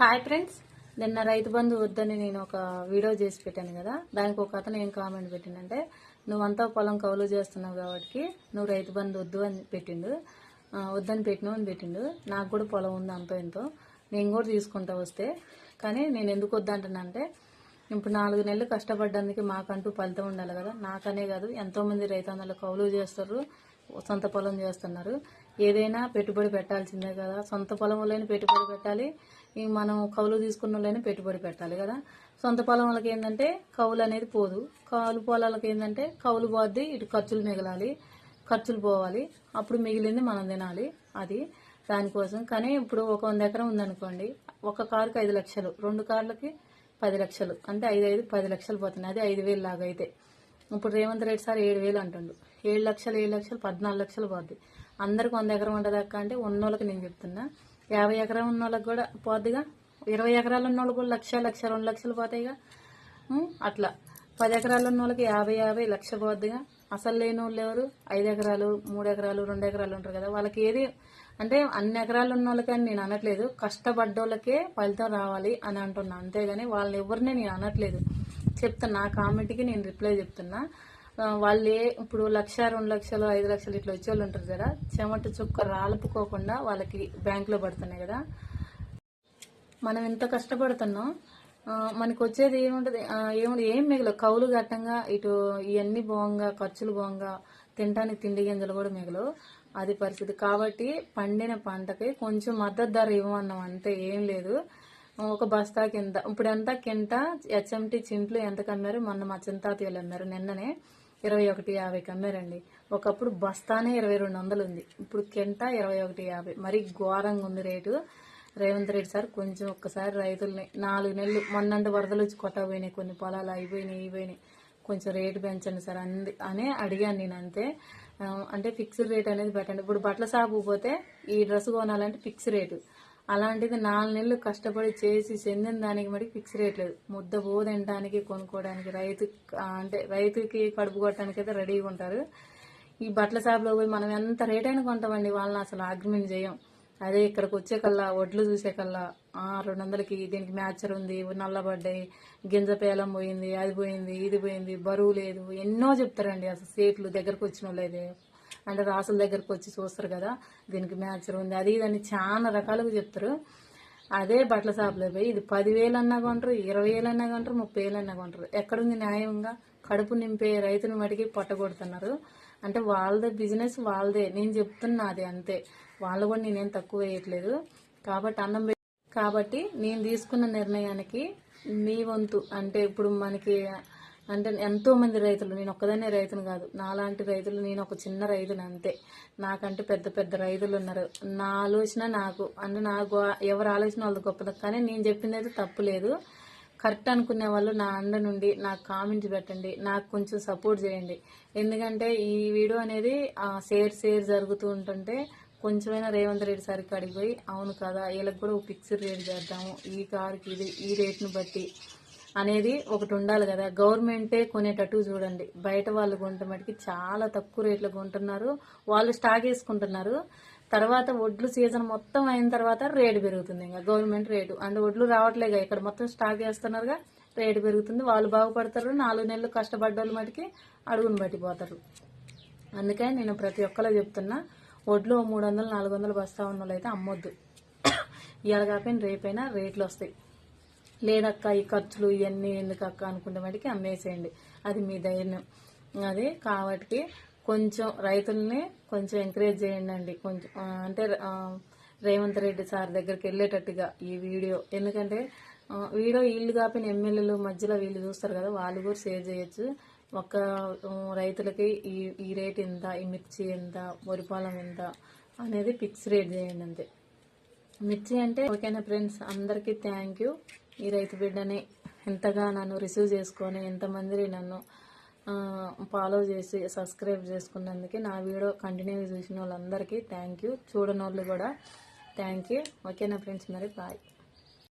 Hi friends నిన్న రైతు బంధు వద్దని నేను ఒక వీడియో చేసి పెట్టాను కదా. దానికి ఒక అతను ఏం కామెంట్ పెట్టిండంటే నువ్వంతా పొలం కౌలు చేస్తున్నావు కాబట్టి నువ్వు రైతు బంధు వద్దు అని పెట్టిండు. వద్దని పెట్టినావు అని పెట్టిండు. నాకు కూడా పొలం ఉంది అంతో ఎంతో నేను కూడా తీసుకుంటా వస్తే. కానీ నేను ఎందుకు వద్దంటున్నా ఇప్పుడు నాలుగు నెలలు కష్టపడ్డానికి మాకంటూ ఫలితం ఉండాలి కదా. నాకనే కాదు ఎంతోమంది రైతన్నలు కౌలు చేస్తారు సొంత పొలం చేస్తున్నారు. ఏదైనా పెట్టుబడి పెట్టాల్సిందే కదా. సొంత పొలంలోనే పెట్టుబడి పెట్టాలి. ఈ మనం కౌలు తీసుకున్న వాళ్ళని పెట్టుబడి పెట్టాలి కదా. సొంత పొలం వాళ్ళకి ఏంటంటే కౌలు అనేది పోదు. కౌలు పొలాలకి ఏంటంటే కౌలు పోద్ది ఇటు ఖర్చులు మిగలాలి ఖర్చులు పోవాలి. అప్పుడు మిగిలింది మనం తినాలి. అది దానికోసం. కానీ ఇప్పుడు ఒక వంద ఎకరం ఉందనుకోండి ఒక కారుకి ఐదు లక్షలు రెండు కార్లకి పది లక్షలు అంటే ఐదు ఐదు పది లక్షలు పోతున్నాయి. అది ఐదు వేలు లాగా అయితే ఇప్పుడు రేవంత్ రెడ్డి సార్ ఏడు వేలు అంటుండు. ఏడు లక్షలు ఏడు లక్షలు పద్నాలుగు లక్షలు పోద్ది. అందరికి వంద ఎకరం ఉంటుంది అక్క అంటే ఉన్నోళ్ళకి నేను చెప్తున్నా. యాభై ఎకరం ఉన్న వాళ్ళకి కూడా పోద్దిగా. ఇరవై ఎకరాలు ఉన్న వాళ్ళకి కూడా లక్ష లక్ష రెండు లక్షలు పోతాయిగా. అట్లా. పది ఎకరాలు ఉన్న వాళ్ళకి యాభై యాభై లక్ష పోద్దిగా. అసలు లేని వాళ్ళు ఎవరు? ఐదు ఎకరాలు మూడు ఎకరాలు రెండు ఎకరాలు ఉంటారు కదా. వాళ్ళకి ఏది? అంటే అన్ని ఎకరాలు ఉన్న వాళ్ళకని నేను అనట్లేదు. కష్టపడ్డోళ్ళకే ఫలితం రావాలి అని అంటున్నా. అంతేగాని వాళ్ళని ఎవరిని నేను అనట్లేదు. చెప్తున్నా ఆ కామెంట్కి నేను రిప్లై చెప్తున్నా. వాళ్ళు ఏ ఇప్పుడు లక్ష రెండు లక్షలు ఐదు లక్షలు ఇట్లా వచ్చేవాళ్ళు ఉంటారు కదా చెమట చుక్క రాలుపుకోకుండా వాళ్ళకి బ్యాంకులో పడుతున్నాయి కదా. మనం ఎంత కష్టపడుతున్నాం. మనకు వచ్చేది ఏముంటుంది? ఏముంది ఏం మిగలవు. కౌలు ఘట్టంగా ఇటు ఇవన్నీ బాగుంగా ఖర్చులు బాగుంగా తినడానికి తిండి గింజలు కూడా మిగలవు. అది పరిస్థితి. కాబట్టి పండిన పంటకి కొంచెం మద్దతు ధర ఇవ్వమన్నాం అంతే. ఏం లేదు. ఒక బస్తా కింద ఇప్పుడు ఎంత కింట హెచ్ఎంటి చింట్లు ఎంత కమ్మారు మొన్న మా చింతాతీయులు అమ్మారు నిన్ననే ఇరవై ఒకటి యాభైకి అమ్మారండి ఒకప్పుడు బస్తానే ఇరవై రెండు వందలు ఉంది. ఇప్పుడు కింట ఇరవై ఒకటి యాభై. మరీ ఘోరంగా ఉంది రేటు. రేవంత్ రెడ్డి సార్ కొంచెం ఒక్కసారి రైతుల్ని నాలుగు నెలలు మొన్నంటి వరదలు వచ్చి కొట్టబోయినాయి. కొన్ని పొలాలు అయిపోయినాయి అయిపోయినాయి కొంచెం రేటు పెంచండి సార్ అంది అనే అడిగాను నేను అంతే. అంటే ఫిక్స్డ్ రేట్ అనేది పెట్టండి. ఇప్పుడు బట్టల షాపు పోతే ఈ డ్రెస్ కొనాలంటే ఫిక్స్ రేటు. అలాంటిది నాలుగు నెలలు కష్టపడి చేసి చెందిన దానికి మరి ఫిక్స్ రేట్ లేదు. ముద్ద పో తినడానికి కొనుక్కోవడానికి రైతు అంటే రైతుకి కడుపు కొట్టడానికి అయితే రెడీగా ఉంటారు. ఈ బట్టల షాప్లో పోయి మనం ఎంత రేట్ అయినా కొంటామండి వాళ్ళని అసలు ఆర్గ్యుమెంట్ చేయం. అదే ఇక్కడికి వచ్చే కల్లా వడ్లు చూసే కల్లా ఆ, రెండు వందలకి దీనికి మ్యాచర్ ఉంది నల్లబడ్డాయి గింజ పేలం పోయింది అది పోయింది ఇది పోయింది బరువు లేదు ఎన్నో చెప్తారండి అసలు సేట్లు దగ్గరకు వచ్చిన వాళ్ళైతే అంటే రాసుల దగ్గరకు వచ్చి చూస్తారు కదా దీనికి మ్యాచర్ ఉంది. అది ఇది అని చాలా రకాలుగా చెప్తారు. అదే బట్టల షాపులో పోయి ఇది పదివేలు అన్నా కొంటారు ఇరవై వేలు అన్నా కొంటారు ముప్పై వేలు అన్నా కొంటారు. ఎక్కడుంది న్యాయంగా? కడుపు నింపే రైతుని మటుకి పట్టగొడుతున్నారు అంటే వాళ్ళదే బిజినెస్ వాళ్ళదే. నేను చెప్తున్నా అది అంతే. వాళ్ళు కూడా నేనేం తక్కువ వేయట్లేదు. కాబట్టి అన్నం కాబట్టి నేను తీసుకున్న నిర్ణయానికి మీ వంతు. అంటే ఇప్పుడు మనకి అంటే ఎంతో మంది రైతులు నేను ఒక్కదనే రైతును కాదు. నాలాంటి రైతులు నేను ఒక చిన్న రైతును అంతే. నాకంటే పెద్ద పెద్ద రైతులు ఉన్నారు. నా ఆలోచన నాకు. అంటే నాకు ఎవరి ఆలోచన వాళ్ళు గొప్పది. కానీ నేను చెప్పింది అయితే తప్పు లేదు. కరెక్ట్ అనుకునే వాళ్ళు నా అండ నుండి నాకు కామెంట్స్ పెట్టండి. నాకు కొంచెం సపోర్ట్ చేయండి. ఎందుకంటే ఈ వీడియో అనేది షేర్ షేర్ జరుగుతూ ఉంటుంటే కొంచెమైనా రేవంత్ రెడ్డి సార్కి అడిగిపోయి అవును కదా వీళ్ళకి కూడా ఒక ఫిక్స్డ్ రేట్ చేద్దాము. ఈ కారుకి ఇది ఈ రేట్ను బట్టి అనేది ఒకటి ఉండాలి కదా. గవర్నమెంటే కొనేటట్టు చూడండి. బయట వాళ్ళు కొంట మటుకి చాలా తక్కువ రేట్లో కొంటున్నారు. వాళ్ళు స్టాక్ వేసుకుంటున్నారు. తర్వాత వడ్లు సీజన్ మొత్తం అయిన తర్వాత రేటు పెరుగుతుంది ఇంకా. Government rate. అంటే వడ్లు రావట్లేగా. ఇక్కడ మొత్తం స్టాక్ వేస్తున్నారుగా. రేటు పెరుగుతుంది. వాళ్ళు బాగుపడతారు. నాలుగు నెలలు కష్టపడ్డోళ్ళు మటుకి అడుగును పట్టిపోతారు. అందుకని నేను ప్రతి ఒక్కలో చెప్తున్నా వడ్లు ఓ మూడు వందలు నాలుగు వందలు బస్తా ఉన్న వాళ్ళు అయితే అమ్మొద్దు. ఇవాళ కాకపోయినా రేపైనా రేట్లు వస్తాయి. లేదక్క ఈ ఖర్చులు ఇవన్నీ ఎందుకక్క అనుకుంటే మటుకి అమ్మేసేయండి. అది మీ ధైర్యం. అది కాబట్టి కొంచెం రైతుల్ని కొంచెం ఎంకరేజ్ చేయండి అండి కొంచెం అంటే రేవంత్ రెడ్డి సార్ దగ్గరికి వెళ్ళేటట్టుగా ఈ వీడియో. ఎందుకంటే వీడియో వీళ్ళు కాపిన ఎమ్మెల్యేలు మధ్యలో వీళ్ళు చూస్తారు కదా వాళ్ళు కూడా షేర్ చేయొచ్చు. ఒక రైతులకి ఈ ఈ రేట్ ఎంత ఈ మిర్చి ఎంత వరిపాలెం ఎంత అనేది ఫిక్స్ రేట్ చేయండి అంతే. మిర్చి అంటే ఓకేనా ఫ్రెండ్స్ అందరికీ థ్యాంక్ యూ ఈ రైతు బిడ్డని ఎంతగా నన్ను రిసీవ్ చేసుకొని ఎంతమంది నన్ను ఫాలో చేసి సబ్స్క్రైబ్ చేసుకున్నందుకు నా వీడియో కంటిన్యూ చూసిన వాళ్ళందరికీ థ్యాంక్ యూ చూడని వాళ్ళు కూడా థ్యాంక్ యూ ఓకేనా ఫ్రెండ్స్ మరి బాయ్